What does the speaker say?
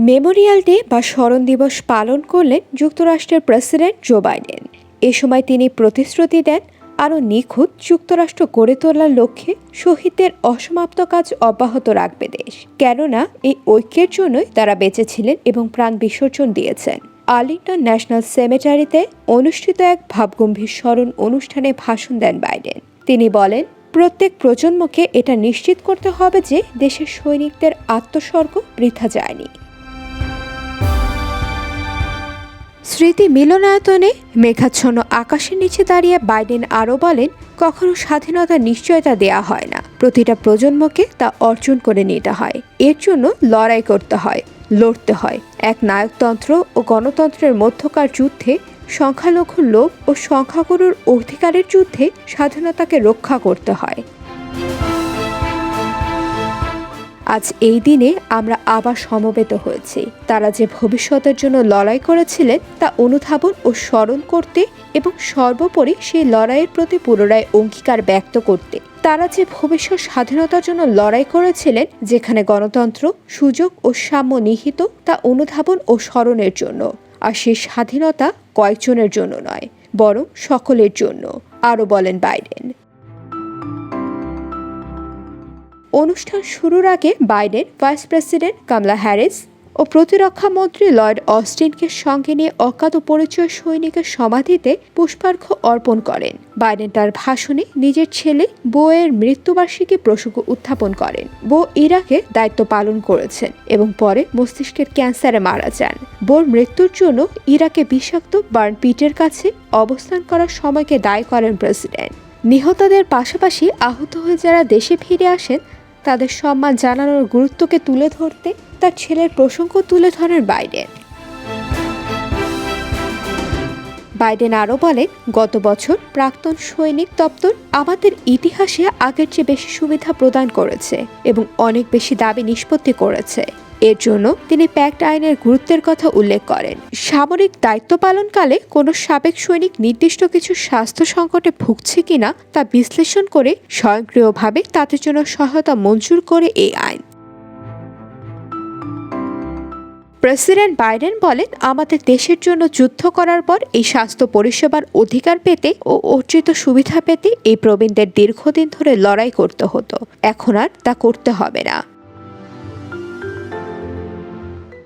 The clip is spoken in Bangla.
মেমোরিয়াল ডে বা স্মরণ দিবস পালন করলেন যুক্তরাষ্ট্রের প্রেসিডেন্ট জো বাইডেন। এ সময় তিনি প্রতিশ্রুতি দেন আরও নিখুঁত যুক্তরাষ্ট্র গড়ে তোলার লক্ষ্যে শহীদদের অসমাপ্ত কাজ অব্যাহত রাখবে দেশ। কেননা, এই ঐক্যের জন্যই তারা বেঁচেছিলেন এবং প্রাণ বিসর্জন দিয়েছেন। আর্লিংটন ন্যাশনাল সেমেটারিতে অনুষ্ঠিত এক ভাবগম্ভীর স্মরণ অনুষ্ঠানে ভাষণ দেন বাইডেন। তিনি বলেন, প্রত্যেক প্রজন্মকে এটা নিশ্চিত করতে হবে যে দেশের সৈনিকদের আত্মস্বর্গ বৃথা যায়নি। স্মৃতি মিলনায়তনে মেঘাচ্ছন্ন আকাশের নিচে দাঁড়িয়ে বাইডেন আরও বলেন, কখনো স্বাধীনতার নিশ্চয়তা দেয়া হয় না। প্রতিটা প্রজন্মকে তা অর্জন করে নিতে হয়। এর জন্য লড়াই করতে হয়, লড়তে হয়। এক নায়কতন্ত্র ও গণতন্ত্রের মধ্যকার যুদ্ধে সংখ্যালঘু লোক ও সংখ্যাগুরুর অধিকারের যুদ্ধে স্বাধীনতাকে রক্ষা করতে হয়। আজ এই দিনে আমরা আবার সমবেত হয়েছি। তারা যে ভবিষ্যতের জন্য লড়াই করেছিলেন, তা অনুধাবন ও স্মরণ করতে এবং সর্বোপরি সেই লড়াইয়ের প্রতি পুনরায় অঙ্গীকার ব্যক্ত করতে। তারা যে ভবিষ্যৎ স্বাধীনতার জন্য লড়াই করেছিলেন, যেখানে গণতন্ত্র, সুযোগ ও সাম্য নিহিত, তা অনুধাবন ও স্মরণের জন্য। আর সেই স্বাধীনতা কয়েকজনের জন্য নয়, বরং সকলের জন্য, আরও বলেন বাইডেন। অনুষ্ঠান শুরুর আগে Biden vice president Kamala Harris ও প্রতিরক্ষা মন্ত্রী লয়েড অস্টিনকে সঙ্গে নিয়ে অজ্ঞাত পরিচয় সৈনিকের সমাধিতে পুষ্পার্ঘ অর্পণ করেন। বাইডেন তার ভাষণে নিজের ছেলে বউয়ের মৃত্যুবার্ষিকী প্রসঙ্গ উত্থাপন করেন। বো ইরাকে দায়িত্ব পালন করেছেন এবং পরে মস্তিষ্কের ক্যান্সারে মারা যান। বোর মৃত্যুর জন্য ইরাকে বিষাক্ত বার্ন পিটের কাছে অবস্থান করার সময়কে দায়ী করেন প্রেসিডেন্ট। নিহতদের পাশাপাশি আহত হয়ে যারা দেশে ফিরে আসেন তাদের সম্মান জানানোর গুরুত্বকে তুলে ধরতে তার ছেলের প্রসঙ্গ তুলে ধরেন বাইডেন। বাইডেন আরও বলেন, গত বছর প্রাক্তন সৈনিক দপ্তর আমাদের ইতিহাসে আগের চেয়ে বেশি সুবিধা প্রদান করেছে এবং অনেক বেশি দাবি নিষ্পত্তি করেছে। এর জন্য তিনি প্যাক্ট আইনের গুরুত্বের কথা উল্লেখ করেন। সামরিক দায়িত্ব পালনকালে কোনো সাবেক সৈনিক নির্দিষ্ট কিছু স্বাস্থ্য সংকটে ভুগছে কিনা তা বিশ্লেষণ করে স্বয়ংক্রিয়ভাবে তাদের জন্য সহায়তা মঞ্জুর করে এই আইন। প্রেসিডেন্ট বাইডেন বলেন, আমাদের দেশের জন্য যুদ্ধ করার পর এই স্বাস্থ্য পরিষেবার অধিকার পেতে ও অর্জিত সুবিধা পেতে এই প্রবীণদের দীর্ঘদিন ধরে লড়াই করতে হতো। এখন আর তা করতে হবে না।